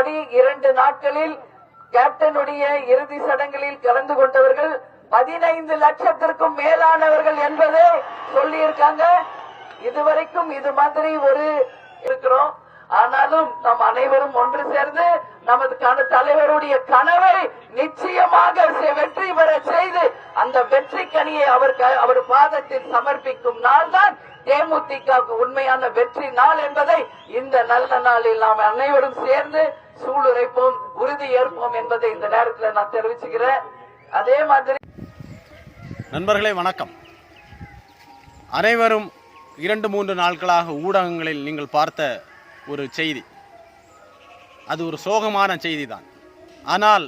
அறிக்கையின்படி இரண்டு நாட்களில் கேப்டனுடைய இறுதி சடங்குகளில் கலந்து கொண்டவர்கள் பதினைந்து லட்சத்திற்கும் மேலானவர்கள் என்பதை சொல்லியிருக்காங்க. இதுவரைக்கும் இது மாதிரி ஒரு இருக்கிறோம். ஆனாலும் நம் அனைவரும் ஒன்று சேர்ந்து நமது தலைவருடைய கனவை நிச்சயமாக வெற்றி பெற செய்து அந்த வெற்றி கனியை அவர் அவர் பாதத்தில் சமர்ப்பிக்கும் நாள்தான் தான் தேமுதிக உண்மையான வெற்றி நாள் என்பதை இந்த நல்ல நாளில் நாம் அனைவரும் சேர்ந்து சூளுரைப்போம் உறுதி ஏற்போம் என்பதை இந்த நேரத்தில் நான் தெரிவிச்சுக்கிறேன். அதே மாதிரி நண்பர்களே வணக்கம். அனைவரும் இரண்டு மூன்று நாட்களாக ஊடகங்களில் நீங்கள் பார்த்த ஒரு செய்தி. அது ஒரு சோகமான செய்தி தான் ஆனால்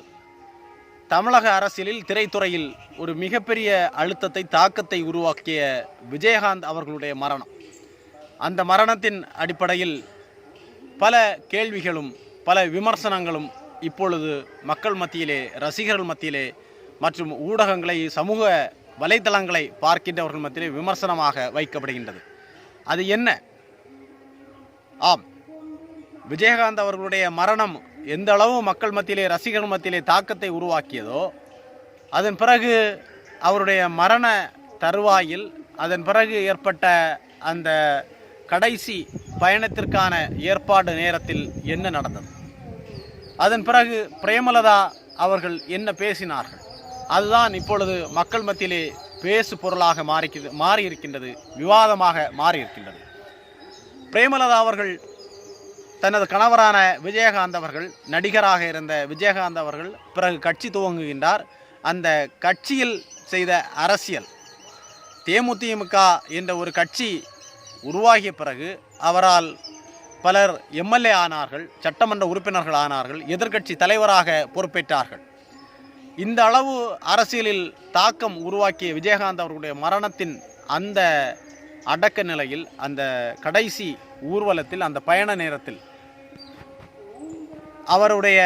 தமிழக அரசியலில் திரைத்துறையில் ஒரு மிகப்பெரிய அழுத்தத்தை தாக்கத்தை உருவாக்கிய விஜயகாந்த் அவர்களுடைய மரணம். அந்த மரணத்தின் அடிப்படையில் பல கேள்விகளும் பல விமர்சனங்களும் இப்பொழுது மக்கள் மத்தியிலே ரசிகர்கள் மத்தியிலே மற்றும் ஊடகங்களை சமூக வலைத்தளங்களை பார்க்கின்றவர்கள் மத்தியிலே விமர்சனமாக வைக்கப்படுகின்றது. அது என்ன? ஆம். விஜயகாந்த் அவர்களுடைய மரணம் எந்த அளவு மக்கள் மத்தியிலே ரசிகர்கள் மத்தியிலே தாக்கத்தை உருவாக்கியதோ அதன் பிறகு அவருடைய மரண தருவாயில் அதன் பிறகு ஏற்பட்ட அந்த கடைசி பயணத்திற்கான ஏற்பாடு நேரத்தில் என்ன நடந்தது? அதன் பிறகு பிரேமலதா அவர்கள் என்ன பேசினார்கள்? அதுதான் இப்பொழுது மக்கள் மத்தியிலே பேசு பொருளாக மாறி மாறி இருக்கின்றது விவாதமாக மாறியிருக்கின்றது. பிரேமலதா அவர்கள் தனது கணவரான விஜயகாந்த் அவர்கள் நடிகராக இருந்த விஜயகாந்த் அவர்கள் பிறகு கட்சி துவங்குகின்றார். அந்த கட்சியில் செய்த அரசியல் தேமுதிமுக என்ற ஒரு கட்சி உருவாகிய பிறகு அவரால் பலர் எம்எல்ஏ ஆனார்கள் சட்டமன்ற உறுப்பினர்கள் ஆனார்கள் எதிர்க்கட்சி தலைவராக பொறுப்பேற்றார்கள். இந்த அளவு அரசியலில் தாக்கம் உருவாக்கிய விஜயகாந்த் அவர்களுடைய மரணத்தின் அந்த அடக்க நிலையில் அந்த கடைசி ஊர்வலத்தில் அந்த பயண நேரத்தில் அவருடைய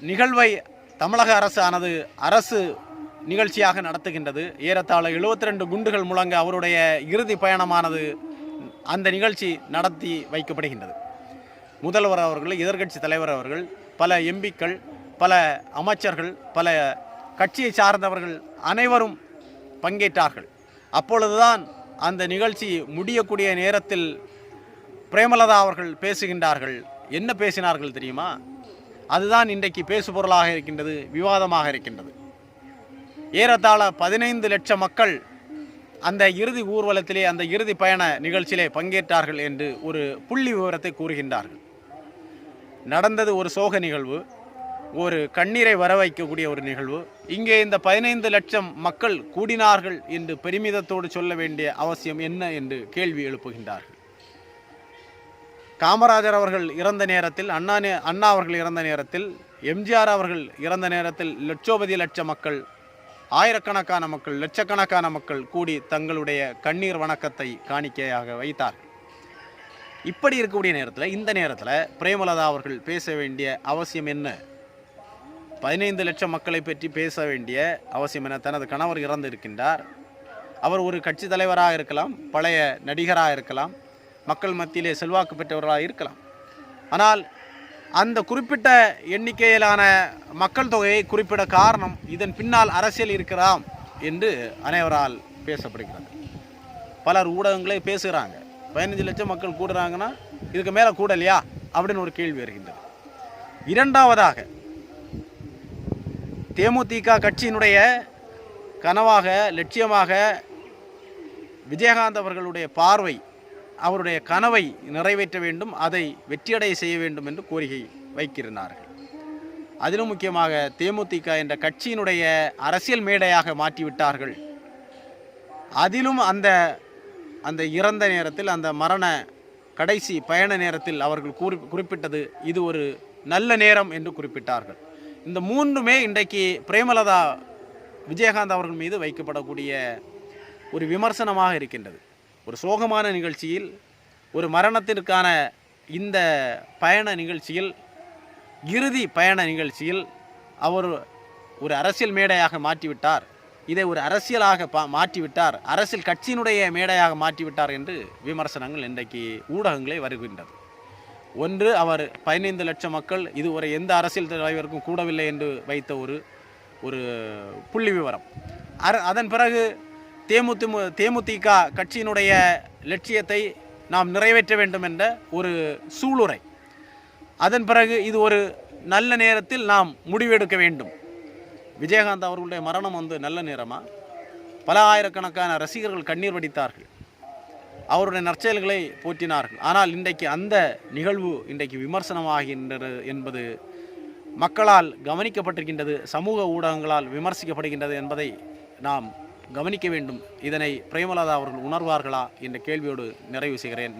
நிகழ்வை தமிழக அரசு ஆனது அரசு நிகழ்ச்சியாக நடத்துகின்றது. ஏறத்தாழ 72 ரெண்டு குண்டுகள் முழங்க அவருடைய இறுதி பயணமானது அந்த நிகழ்ச்சி நடத்தி வைக்கப்படுகின்றது. முதல்வர் அவர்கள் எதிர்க்கட்சி தலைவர் அவர்கள் பல எம்பிக்கள் பல அமைச்சர்கள் பல கட்சியை சார்ந்தவர்கள் அனைவரும் பங்கேற்றார்கள். அப்பொழுதுதான் அந்த நிகழ்ச்சி முடியக்கூடிய நேரத்தில் பிரேமலதா அவர்கள் பேசுகின்றார்கள். என்ன பேசினார்கள் தெரியுமா? அதுதான் இன்றைக்கு பேசுபொருளாக இருக்கின்றது விவாதமாக இருக்கின்றது. ஏறத்தாழ பதினைந்து லட்சம் மக்கள் அந்த இறுதி ஊர்வலத்திலே அந்த இறுதி பயண நிகழ்ச்சியிலே பங்கேற்றார்கள் என்று ஒரு புள்ளி விவரத்தை கூறுகின்றார்கள். நடந்தது ஒரு சோக நிகழ்வு ஒரு கண்ணீரை வர வைக்கக்கூடிய ஒரு நிகழ்வு. இங்கே இந்த பதினைந்து லட்சம் மக்கள் கூடினார்கள் என்று பெருமிதத்தோடு சொல்ல வேண்டிய அவசியம் என்ன என்று கேள்வி எழுப்புகின்றார்கள். காமராஜர் அவர்கள் இறந்த நேரத்தில் அண்ணா நே- அண்ணா அவர்கள் இறந்த நேரத்தில் எம்ஜிஆர் அவர்கள் இறந்த நேரத்தில் லட்சோபதி லட்ச மக்கள் ஆயிரக்கணக்கான மக்கள் லட்சக்கணக்கான மக்கள் கூடி தங்களுடைய கண்ணீர் வணக்கத்தை காணிக்கையாக வைத்தார். இப்படி இருக்கக்கூடிய நேரத்தில் இந்த நேரத்தில் பிரேமலதா அவர்கள் பேச வேண்டிய அவசியம் என்ன? பதினைந்து லட்சம் மக்களை பற்றி பேச வேண்டிய அவசியம் என தனது கணவர் இறந்திருக்கின்றார். அவர் ஒரு கட்சி தலைவராக இருக்கலாம் பழைய நடிகராக இருக்கலாம் மக்கள் மத்தியிலே செல்வாக்கு பெற்றவர்களாக இருக்கலாம். ஆனால் அந்த குறிப்பிட்ட எண்ணிக்கையிலான மக்கள் தொகையை குறிப்பிட காரணம் இதன் பின்னால் அரசியல் இருக்கிறாம் என்று அனைவரால் பேசப்படுகிறது. பலர் ஊடகங்களே பேசுகிறாங்க. பதினஞ்சு லட்சம் மக்கள் கூடுறாங்கன்னா இதுக்கு மேலே கூடலையா? அப்படின்னு ஒரு கேள்வி வருகின்றது. இரண்டாவதாக தேமுதிக கட்சியினுடைய கனவாக லட்சியமாக விஜயகாந்த் அவர்களுடைய பார்வை அவருடைய கனவை நிறைவேற்ற வேண்டும் அதை வெற்றியடைய செய்ய வேண்டும் என்று கோரிக்கை வைக்கிறார்கள் அதிலும் முக்கியமாக தேமுதிக என்ற கட்சியினுடைய அரசியல் மேடையாக மாற்றிவிட்டார்கள். அதிலும் அந்த அந்த இறந்த நேரத்தில் அந்த மரண கடைசி பயண நேரத்தில் அவர்கள் கூறி குறிப்பிட்டது இது ஒரு நல்ல நேரம் என்று குறிப்பிட்டார்கள். இந்த மூன்றுமே இன்றைக்கு பிரேமலதா விஜயகாந்த் அவர்கள் மீது வைக்கப்படக்கூடிய ஒரு விமர்சனமாக இருக்கின்றது. ஒரு சோகமான நிகழ்ச்சியில் ஒரு மரணத்திற்கான இந்த பயண நிகழ்ச்சியில் இறுதி பயண நிகழ்ச்சியில் அவர் ஒரு அரசியல் மேடையாக மாற்றிவிட்டார். இதை ஒரு அரசியலாக பா மாற்றிவிட்டார். அரசியல் கட்சியினுடைய மேடையாக மாற்றிவிட்டார் என்று விமர்சனங்கள் இன்றைக்கு ஊடகங்களே வருகின்றது. ஒன்று அவர் பதினைந்து லட்சம் மக்கள் இதுவரை எந்த அரசியல் தலைவருக்கும் கூடவில்லை என்று வைத்த ஒரு ஒரு புள்ளி விவரம் அதன் பிறகு தேமுதிமு தேமுதிக கட்சியினுடைய லட்சியத்தை நாம் நிறைவேற்ற வேண்டும் என்ற ஒரு சூளுரை. அதன் பிறகு இது ஒரு நல்ல நேரத்தில் நாம் முடிவெடுக்க வேண்டும். விஜயகாந்த் அவர்களுடைய மரணம் வந்து நல்ல நேரமாக பல ஆயிரக்கணக்கான ரசிகர்கள் கண்ணீர் வடித்தார்கள். அவருடைய நற்செயல்களை போற்றினார்கள். ஆனால் இன்றைக்கு அந்த நிகழ்வு இன்றைக்கு விமர்சனமாகின்றது என்பது மக்களால் கவனிக்கப்பட்டிருக்கின்றது சமூக ஊடகங்களால் விமர்சிக்கப்படுகின்றது என்பதை நாம் கவனிக்க வேண்டும். இதனை பிரேமலதா அவர்கள் உணர்வார்களா என்ற கேள்வியோடு நிறைவு செய்கிறேன்.